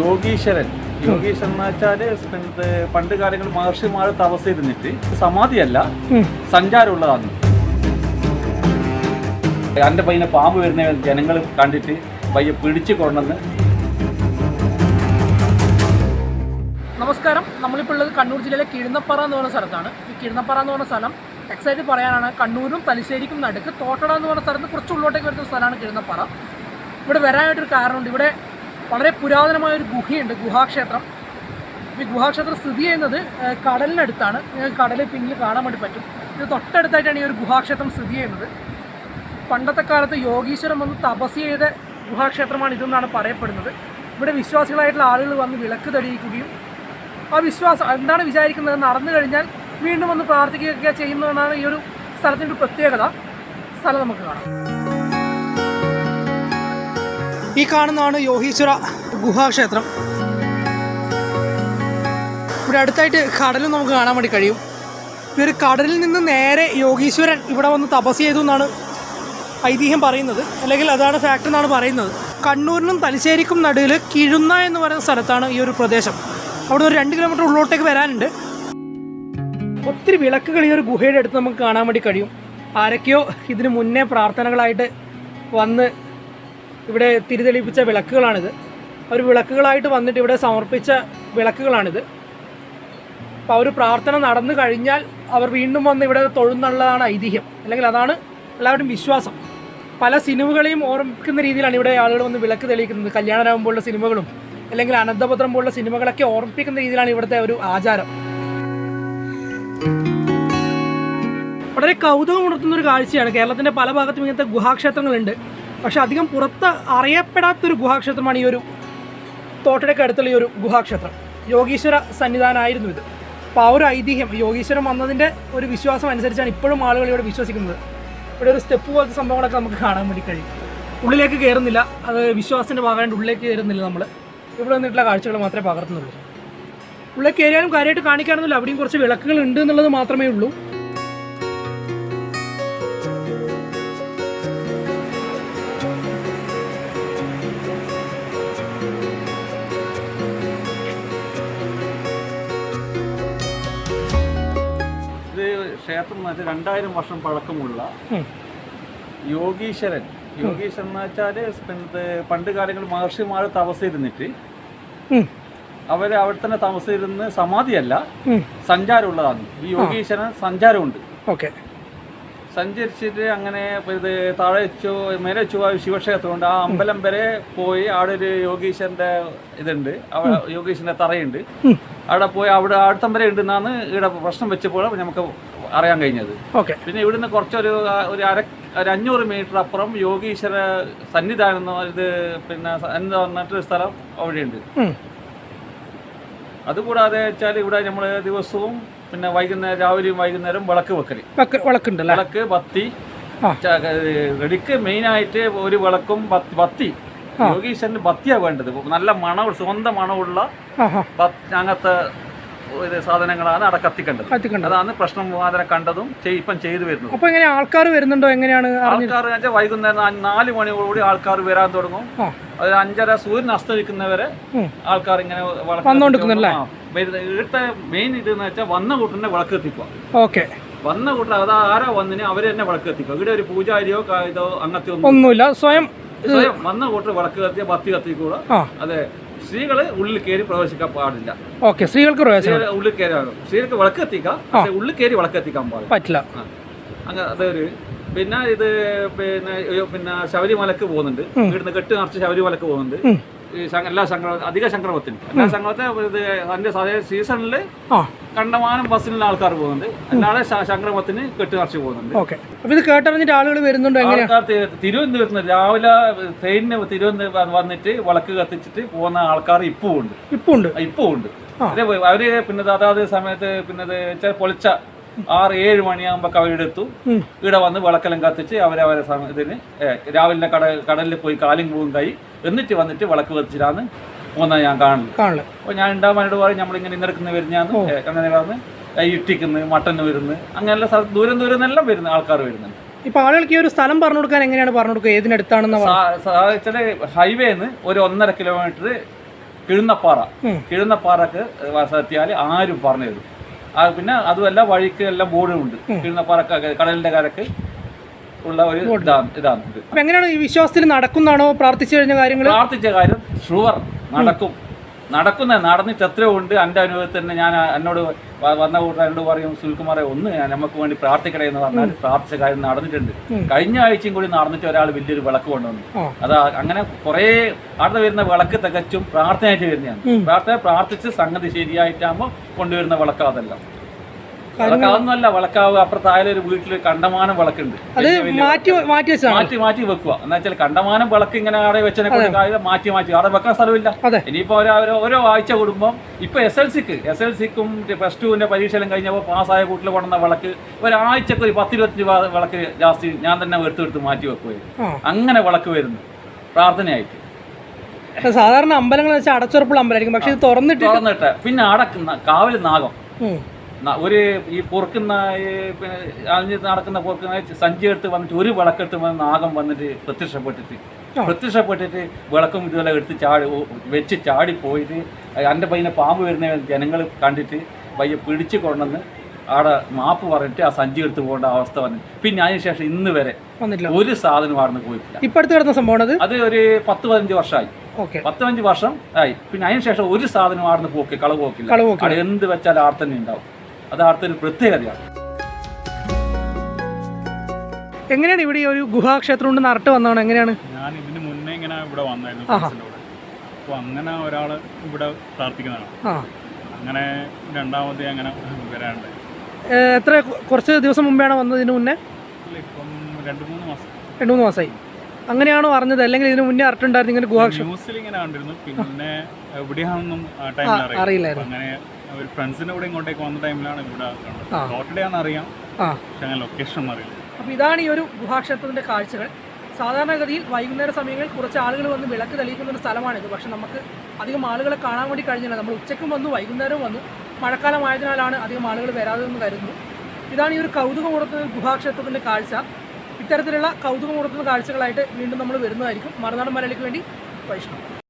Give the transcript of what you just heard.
യോഗീശ്വരൻ. യോഗീശ്വരൻ എന്ന് വെച്ചാൽ പണ്ട് കാലങ്ങൾ മഹർഷിമാർ തപസ്സിരുന്നിട്ട് സമാധിയല്ല സഞ്ചാരമുള്ളതാണ്. എന്റെ പയ്യനെ പാമ്പ് വരുന്ന ജനങ്ങൾ കണ്ടിട്ട് പയ്യെ പിടിച്ചു കൊണ്ടെന്ന് നമസ്കാരം. നമ്മളിപ്പോൾ ഉള്ളത് കണ്ണൂർ ജില്ലയിലെ കിഴുന്നപ്പാറ എന്ന് പറയുന്ന സ്ഥലത്താണ്. ഈ കിഴുന്നപ്പാറ എന്ന് പറയുന്ന സ്ഥലം എക്സൈറ്റ് പറയാനാണ്. കണ്ണൂരും തലശ്ശേരിക്കും നടുക്ക് തോട്ടട എന്ന് പറയുന്ന സ്ഥലത്ത് കുറച്ച് ഉള്ളോട്ടേക്ക് വരുന്ന സ്ഥലമാണ് കിഴുന്നപ്പാറ. ഇവിടെ വരാനായിട്ടൊരു കാരണമുണ്ട്. ഇവിടെ വളരെ പുരാതനമായ ഒരു ഗുഹയുണ്ട് ഗുഹാക്ഷേത്രം. ഈ ഗുഹാക്ഷേത്രം സ്ഥിതി ചെയ്യുന്നത് കടലിനടുത്താണ്. നിങ്ങൾക്ക് കടലിൽ പിന്നിൽ കാണാൻ വേണ്ടി പറ്റും. ഇത് തൊട്ടടുത്തായിട്ടാണ് ഈ ഒരു ഗുഹാക്ഷേത്രം സ്ഥിതി ചെയ്യുന്നത്. പണ്ടത്തെ കാലത്ത് യോഗീശ്വരം വന്ന് തപസ് ചെയ്ത ഗുഹാക്ഷേത്രമാണ് ഇതെന്നാണ് പറയപ്പെടുന്നത്. ഇവിടെ വിശ്വാസികളായിട്ടുള്ള ആളുകൾ വന്ന് വിളക്ക് തെളിയിക്കുകയും ആ വിശ്വാസം എന്താണ് വിചാരിക്കുന്നത് നടന്നു കഴിഞ്ഞാൽ വീണ്ടും വന്ന് പ്രാർത്ഥിക്കുകയൊക്കെ ചെയ്യുന്നതാണ് ഈ ഒരു സ്ഥലത്തിന്റെ പ്രത്യേകത. സ്ഥലം നമുക്ക് കാണാം. ഈ കാണുന്നതാണ് യോഗീശ്വര ഗുഹാക്ഷേത്രം. ഇവിടെ അടുത്തായിട്ട് കടലും നമുക്ക് കാണാൻ വേണ്ടി കഴിയും. ഇവർ കടലിൽ നിന്ന് നേരെ യോഗീശ്വരൻ ഇവിടെ വന്ന് തപസ് ചെയ്തു എന്നാണ് ഐതിഹ്യം പറയുന്നത്. അല്ലെങ്കിൽ അതാണ് ഫാക്ട് എന്നാണ് പറയുന്നത്. കണ്ണൂരിനും തലശ്ശേരിക്കും നടുവിൽ കിഴുന്ന എന്ന് പറയുന്ന സ്ഥലത്താണ് ഈ ഒരു പ്രദേശം. അവിടെ ഒരു രണ്ട് കിലോമീറ്റർ ഉള്ളോട്ടേക്ക് വരാനുണ്ട്. ഒത്തിരി വിളക്കുകൾ ഈ ഒരു ഗുഹയുടെ അടുത്ത് നമുക്ക് കാണാൻ വേണ്ടി കഴിയും. ആരൊക്കെയോ ഇതിന് മുന്നേ പ്രാർത്ഥനകളായിട്ട് വന്ന് ഇവിടെ തിരിതെളിപ്പിച്ച വിളക്കുകളാണിത്. അവർ വിളക്കുകളായിട്ട് വന്നിട്ട് ഇവിടെ സമർപ്പിച്ച വിളക്കുകളാണിത്. അപ്പോൾ അവർ പ്രാർത്ഥന നടന്നു കഴിഞ്ഞാൽ അവർ വീണ്ടും വന്ന് ഇവിടെ തൊഴുന്നുള്ളതാണ് ഐതിഹ്യം. അല്ലെങ്കിൽ അതാണ് എല്ലാവരുടെയും വിശ്വാസം. പല സിനിമകളെയും ഓർമ്മിക്കുന്ന രീതിയിലാണ് ഇവിടെ ആളുകൾ വന്ന് വിളക്ക് തെളിയിക്കുന്നത്. കല്യാണരാമം പോലുള്ള സിനിമകളും അല്ലെങ്കിൽ അനന്തപത്രം പോലുള്ള സിനിമകളൊക്കെ ഓർമ്മിപ്പിക്കുന്ന രീതിയിലാണ് ഇവിടുത്തെ ഒരു ആചാരം. വളരെ കൗതുകം ഉണർത്തുന്ന ഒരു കാഴ്ചയാണ് കേരളത്തിന്റെ പല ഭാഗത്തും ഇങ്ങനത്തെ ഗുഹാക്ഷേത്രങ്ങളുണ്ട്. പക്ഷെ അധികം പുറത്ത് അറിയപ്പെടാത്തൊരു ഗുഹാക്ഷേത്രമാണ് ഈ ഒരു തോട്ടടയ്ക്ക് അടുത്തുള്ള ഈ ഒരു ഗുഹാക്ഷേത്രം. യോഗീശ്വര സന്നിധാനമായിരുന്നു ഇത്. അപ്പോൾ ആ ഒരു ഐതിഹ്യം യോഗീശ്വരം വന്നതിന്റെ ഒരു വിശ്വാസം അനുസരിച്ചാണ് ഇപ്പോഴും ആളുകൾ ഇവിടെ വിശ്വസിക്കുന്നത്. ഇവിടെ ഒരു സ്റ്റെപ്പ് പോലത്തെ സംഭവങ്ങളൊക്കെ നമുക്ക് കാണാൻ വേണ്ടി കഴിയും. ഉള്ളിലേക്ക് കയറുന്നില്ല. അത് വിശ്വാസത്തിന്റെ ഭാഗമായിട്ട് ഉള്ളിലേക്ക് കയറുന്നില്ല നമ്മൾ. ഇവിടെ നിന്നിട്ടുള്ള കാഴ്ചകൾ മാത്രമേ പകർത്തുന്നുള്ളൂ. ഉള്ളിലേക്ക് കയറിയാലും കാര്യമായിട്ട് കാണിക്കാനൊന്നുമില്ല. അവിടെയും കുറച്ച് വിളക്കുകൾ ഉണ്ട് എന്നുള്ളത് മാത്രമേ ഉള്ളൂ. ക്ഷേത്രം എന്ന് വെച്ചാൽ രണ്ടായിരം വർഷം പഴക്കമുള്ള. യോഗീശ്വരൻ. യോഗീശ്വരൻ എന്ന് വെച്ചാൽ പിന്നെ പണ്ട് കാലങ്ങളിൽ മഹർഷിമാർ തപസ്സിരുന്നിട്ട്. അവർ അവിടെ തന്നെ താമസിച്ചിരുന്ന് സമാധിയല്ല. സഞ്ചാരമുള്ളതാണ്. ഈ യോഗീശ്വരൻ സഞ്ചാരമുണ്ട്. ഓക്കെ. സഞ്ചരിച്ചിട്ട് അങ്ങനെ ഇത് താഴെ മേലെ വെച്ചോ ആ ശിവക്ഷേത്രമുണ്ട് ആ അമ്പലം വരെ പോയി അവിടെ ഒരു യോഗീശ്വരന്റെ ഇതുണ്ട്. യോഗീശ്വരന്റെ തറയുണ്ട്. അവിടെ പോയി അവിടെ അടുത്തം വരെ ഉണ്ടെന്നാണ് ഇവിടെ പ്രശ്നം വെച്ചപ്പോൾ നമുക്ക് അറിയാൻ കഴിഞ്ഞത്. ഓക്കെ. പിന്നെ ഇവിടുന്ന് കുറച്ചൊരു ഒരു അര ഒരു അഞ്ഞൂറ് മീറ്റർ അപ്പുറം യോഗീശ്വര സന്നിധാനം എന്ന് ഇത് പിന്നെ എന്ന് പറഞ്ഞിട്ടൊരു സ്ഥലം അവിടെയുണ്ട്. അതുകൂടാതെ വെച്ചാൽ ഇവിടെ നമ്മൾ ദിവസവും പിന്നെ വൈകുന്നേരം രാവിലെയും വൈകുന്നേരം വിളക്ക് വെക്കൽ. വിളക്കുണ്ടല്ലോ വിളക്ക് ബത്തി വെടിക്ക് മെയിനായിട്ട് ഒരു വിളക്കും ബത്തി- യോഗീശ്വരന് ബത്തിയാണ് വേണ്ടത്. നല്ല മണം സ്വന്തം മണമുള്ള അങ്ങനത്തെ ഒരു സാധനങ്ങളാണ് അവിടെ കത്തിക്കേണ്ടത്. കത്തിക്കേണ്ടത്. അതാണ് പ്രശ്നം മുഖാന്തരം കണ്ടതും ചെയ്- ഇപ്പം ചെയ്തു വരുന്നത്. അപ്പൊ എങ്ങനെ ആൾക്കാർ വരുന്നുണ്ടോ? എങ്ങനെയാണ് അറിഞ്ഞത് ആൾക്കാർ വെച്ചാൽ വൈകുന്നേരം നാ- നാല് മണിയോടുകൂടി ആൾക്കാർ വരാൻ തുടങ്ങും. ആ. അത് അഞ്ചര സൂര്യൻ അസ്തമിക്കുന്നവരെ ഉം. ആൾക്കാർ ഇങ്ങനെ വിളക്ക് വന്നുകൊണ്ടിരിക്കുന്നല്ലേ? കത്തിച്ച് ആ, വരുന്ന- ഇവിടുത്തെ മെയിൻ ഇത് എന്ന് വെച്ചാൽ വന്ന കൂട്ടനെ വിളക്ക് എത്തിക്കുക ഓക്കെ. വന്ന കൂട്ടർ അത് ആരാ വന്നിന് അവർ തന്നെ വിളക്ക് കത്തിക്കുക. ഇവിടെ ഒരു പൂജാരിയോ ക- ഇതോ അങ്ങനത്തെ ഒന്നും ഒന്നുമില്ല. സ്വയം സ്വയം വന്ന കൂട്ടർ വിളക്ക് കത്തിയ ബത്തി കത്തിക്കൂടാ. ആ. അതെ. സ്ത്രീകൾ ഉള്ളിൽ കയറി പ്രവേശിക്കാൻ പാടില്ല. ഓക്കെ സ്ത്രീകൾക്ക് പ്രവേശനം. ഉള്ളിൽ കയറി സ്ത്രീകൾക്ക് വിളക്കെത്തിക്കാം പക്ഷേ ഉള്ളിൽ കയറി വിളക്കെത്തിക്കാൻ പാടില്ല. പറ്റില്ല. അങ്ങനെ അങ്ങ അതൊരു പിന്നെ ഇത് പിന്നെ പിന്നെ ശബരിമലക്ക് പോകുന്നുണ്ട്. ഇവിടുന്ന് കെട്ട് നിറച്ച് ശബരിമലക്ക് പോകുന്നുണ്ട്. എല്ലാ സംക്രമ അധിക സംക്രമത്തിന്. എല്ലാ സംക്രമത്തെ അതിന്റെ അതേ സീസണിൽ കണ്ടമാനം ബസ്സിലുള്ള ആൾക്കാർ പോകുന്നുണ്ട്. അല്ലാതെ സംക്രമത്തിന് കെട്ട് നിറച്ച് പോകുന്നുണ്ട്. ഓക്കെ. അപ്പൊ ഇത് കേട്ടറിഞ്ഞിട്ട് ആളുകൾ വരുന്നുണ്ട് ആൾക്കാർ തിരുവനന്തപുരത്ത് നിന്ന് രാവിലെ ട്രെയിനിന് തിരുവനന്തപുരം വന്നിട്ട് വിളക്ക് കത്തിച്ചിട്ട് പോകുന്ന ആൾക്കാർ ഇപ്പവും ഉണ്ട്. ഇപ്പവും ഉണ്ട്. ഇപ്പവും ഉണ്ട്. അവർ പിന്നെ അതാത് സമയത്ത് പിന്നെ പൊളിച്ച ആറ് ഏഴ് മണിയാകുമ്പോൾ അവരുടെ എത്തും. ഇവിടെ വന്ന് വിളക്കെല്ലാം കത്തിച്ച് അവരവരെ അവരെ ഇതിന് രാവിലെ കട കടലിൽ പോയി കാലും പൂവും കൈ എന്നിട്ട് വന്നിട്ട് വിളക്ക് കത്തിച്ചിട്ടാണ് പോകുന്നത് ഞാൻ കാണുന്നത് അപ്പൊ അപ്പോൾ ഞാൻ ഉണ്ടാവാനോട് പറയും നമ്മളിങ്ങനെ ഇന്നെടുക്കുന്ന വരുന്നാന്ന്. ഏ, അങ്ങനെ പറഞ്ഞ് ഇട്ടിക്കുന്നു മട്ടന് വരുന്നു. അങ്ങനെയുള്ള സ്ഥലത്ത് ദൂരം ദൂരം നിന്നെല്ലാം വരുന്ന ആൾക്കാർ വരുന്നുണ്ട്. ഇപ്പൊ ആളുകൾക്ക് ഈ ഒരു സ്ഥലം പറഞ്ഞു കൊടുക്കാൻ എങ്ങനെയാണ് പറഞ്ഞു കൊടുക്കുക? ഏതിനടുത്താണെന്ന് വെച്ചാൽ ഹൈവേന്ന് ഒരു ഒന്നര കിലോമീറ്റർ കിഴുന്നപ്പാറ. കിഴുന്നപ്പാറക്ക് എത്തിയാൽ ആരും പറഞ്ഞു തരും പിന്നെ അതുമല്ല വഴിക്ക് എല്ലാം ബോർഡും ബോർഡുമുണ്ട് കിഴുന്നപ്പാറ കടലിന്റെ കരക്ക് ഉള്ള ഒരു ഇതാണ് ഇതാണ് ഇത്. അപ്പം എങ്ങനെയാണ് ഈ വിശ്വാസത്തിൽ നടക്കുന്നതാണോ പ്രാർത്ഥിച്ചു കഴിഞ്ഞ കാര്യങ്ങൾ പ്രാർത്ഥിച്ച കാര്യം ഷുവർ നടക്കും. നടക്കുന്ന നടന്നിട്ട് എത്രയോ ഉണ്ട്. എന്റെ അനുഭവത്തിൽ തന്നെ ഞാൻ എന്നോട് വന്ന കൂട്ടർ രണ്ടു പറയും സുൽകുമാറെ ഒന്ന് നമുക്ക് വേണ്ടി പ്രാർത്ഥിക്കണേ എന്ന് പറഞ്ഞാൽ പ്രാർത്ഥിച്ച കാര്യം നടന്നിട്ടുണ്ട്. കഴിഞ്ഞ ആഴ്ചയും കൂടി നടന്നിട്ട് ഒരാൾ വലിയൊരു വിളക്ക് കൊണ്ടുവന്നു. അത് അങ്ങനെ കുറേ അവിടെ വരുന്ന വിളക്ക് തികച്ചും പ്രാർത്ഥനയായിട്ട് വരുന്നതാണ്. പ്രാർത്ഥന പ്രാർത്ഥിച്ച് സംഗതി ശരിയായിട്ടാകുമ്പോൾ കൊണ്ടുവരുന്ന വിളക്ക് അതല്ല. വിളക്ക് വളക്കാവുക അപ്പുറത്ത് അപ്പുറത്തായാലും ഒരു വീട്ടിൽ കണ്ടമാനം വിളക്കുണ്ട്. അത് മാറ്റി മാറ്റി മാറ്റി മാറ്റി വെക്കുക. എന്ന് വെച്ചാൽ കണ്ടമാനം വിളക്ക് ഇങ്ങനെ അവിടെ വെച്ചതിനെ കൊണ്ട് മാറ്റി മാറ്റി. അവിടെ വെക്കാൻ സ്ഥലമില്ല. ഇനിയിപ്പോ ഓരോ ഓരോ- ആഴ്ച കൂടുമ്പോൾ ഇപ്പൊ എസ് എൽ സിക്ക് എസ് എൽ സിക്കും പ്ലസ് ടുവിന്റെ പരീക്ഷയെല്ലാം കഴിഞ്ഞപ്പോൾ പാസ്സായ കൂട്ടിൽ കൊണ്ടുവന്ന വിളക്ക് ഒരാഴ്ചക്ക് ഒരു പത്തിരുപത്തി വിളക്ക് ജാസ്തി ഞാൻ തന്നെ വെറുത്തെടുത്ത് മാറ്റി വെക്കുകയായിരുന്നു അങ്ങനെ വിളക്ക് വരുന്നു. പ്രാർത്ഥനയായിട്ട്. സാധാരണ അമ്പലങ്ങൾ വെച്ചാൽ അടച്ചുറപ്പുള്ള അമ്പലമായിരിക്കും. പക്ഷെ തുറന്നിട്ട് തുറന്നിട്ട്. പിന്നെ അടക്കുന്ന കാവൽ നാഗം. ഒരു ഈ പൊറുക്കുന്ന അഞ്ഞ് പിന്നെ അഴിഞ്ഞ് നടക്കുന്ന പൊറുക്കുന്ന സഞ്ചി എടുത്ത് വന്നിട്ട് ഒരു വിളക്കെടുത്ത് വന്ന് നാഗം വന്നിട്ട് പ്രത്യക്ഷപ്പെട്ടിട്ട്. പ്രത്യക്ഷപ്പെട്ടിട്ട് വിളക്കും ഇതുപോലെ എടുത്ത് ചാടി വെച്ച് ചാടി പോയിട്ട് എന്റെ പയ്യനെ പാമ്പ് വരുന്ന ജനങ്ങൾ കണ്ടിട്ട് പയ്യെ പിടിച്ച് കൊണ്ടുവന്ന് ആടെ മാപ്പ് പറഞ്ഞിട്ട് ആ സഞ്ചി എടുത്ത് പോകേണ്ട അവസ്ഥ വന്നു. പിന്നെ അതിന് ശേഷം ഇന്ന് വരെ ഒരു സാധനം അവിടെ പോയിട്ടില്ല. ഇപ്പോഴത്തെ അടുത്ത് സംഭവം സംഭവമാണ് അത് ഒരു പത്ത് പതിനഞ്ച് വർഷമായി. പത്ത് പതിനഞ്ച് വർഷം ആയി. പിന്നെ അതിന് ശേഷം ഒരു സാധനം ആടുന്ന് പോക്കി കളവ് പോക്കില്ല. എന്ത് വെച്ചാൽ ആടെ തന്നെ ഉണ്ടാവും. അത് അവിടുത്തെ ഒരു പ്രത്യേകതയാണ്. എങ്ങനെയാണ് ഇവിടെ ഒരു ഗുഹാക്ഷേത്രം കൊണ്ട് നറട്ട് വന്നതാണ്? എങ്ങനെയാണ്? ഞാൻ ഇതിന് മുന്നേ ഇങ്ങനെ ഇവിടെ വന്നായിരുന്നു ഫ്രണ്ട്സിന്റെ കൂടെ. അപ്പോൾ അങ്ങനെ ഒരാൾ ഇവിടെ പ്രാർത്ഥിക്കുന്നതാണ്. ആ. അങ്ങനെ രണ്ടാമത് അങ്ങനെ വരാണ്ട് എത്ര കുറച്ച് ദിവസം മുമ്പാണ് വന്നത് ഇതിന് മുന്നേ? ഇല്ല, ഇപ്പം രണ്ട് മൂന്ന് മാസം. രണ്ട് മൂന്ന് മാസമായി അങ്ങനെയാണോ അറിഞ്ഞത്? അല്ലെങ്കിൽ ഇതിന് മുന്നേ അറിഞ്ഞിട്ടുണ്ടായിരുന്നു ഇങ്ങനെ ഗുഹാക്ഷേത്രം ന്യൂസിൽ ഇങ്ങനെ കണ്ടിരുന്നു. പിന്നെ എവിടെയാണെന്നും ആ ടൈമിൽ അറിയാം അറിയില്ലായിരുന്നു. അങ്ങനെ ഒരു ഫ്രണ്ട്സിന്റെ കൂടെ ഇങ്ങോട്ടേക്ക് വന്ന ടൈമിലാണ് ഇവിടെ കണ്ടത്. അറിയാം. ആ. പക്ഷെ അങ്ങനെ ലൊക്കേഷൻ അറിയില്ല. അപ്പോൾ ഇതാണ് ഈ ഒരു ഗുഹാക്ഷേത്രത്തിന്റെ കാഴ്ചകൾ. സാധാരണഗതിയിൽ വൈകുന്നേര സമയങ്ങളിൽ കുറച്ച് ആളുകൾ വന്ന് വിളക്ക് തെളിയിക്കുന്ന ഒരു സ്ഥലമാണിത്. പക്ഷെ നമുക്ക് അധികം ആളുകളെ കാണാൻ വേണ്ടി കഴിഞ്ഞില്ല. നമ്മൾ ഉച്ചയ്ക്കും വന്നു വൈകുന്നേരവും വന്നു. മഴക്കാലമായതിനാലാണ് അധികം ആളുകൾ വരാതെന്ന് കരുതുന്നു. ഇതാണ് ഈ ഒരു കൗതുകമുണർത്തുന്ന ഗുഹാക്ഷേത്രത്തിന്റെ കാഴ്ച. ഇത്തരത്തിലുള്ള കൗതുകമുണർത്തുന്ന കാഴ്ചകളായിട്ട് വീണ്ടും നമ്മൾ വരുന്നതായിരിക്കും. മറുനാടൻ മലയാളിക്ക് വേണ്ടി വൈഷ്ണവ്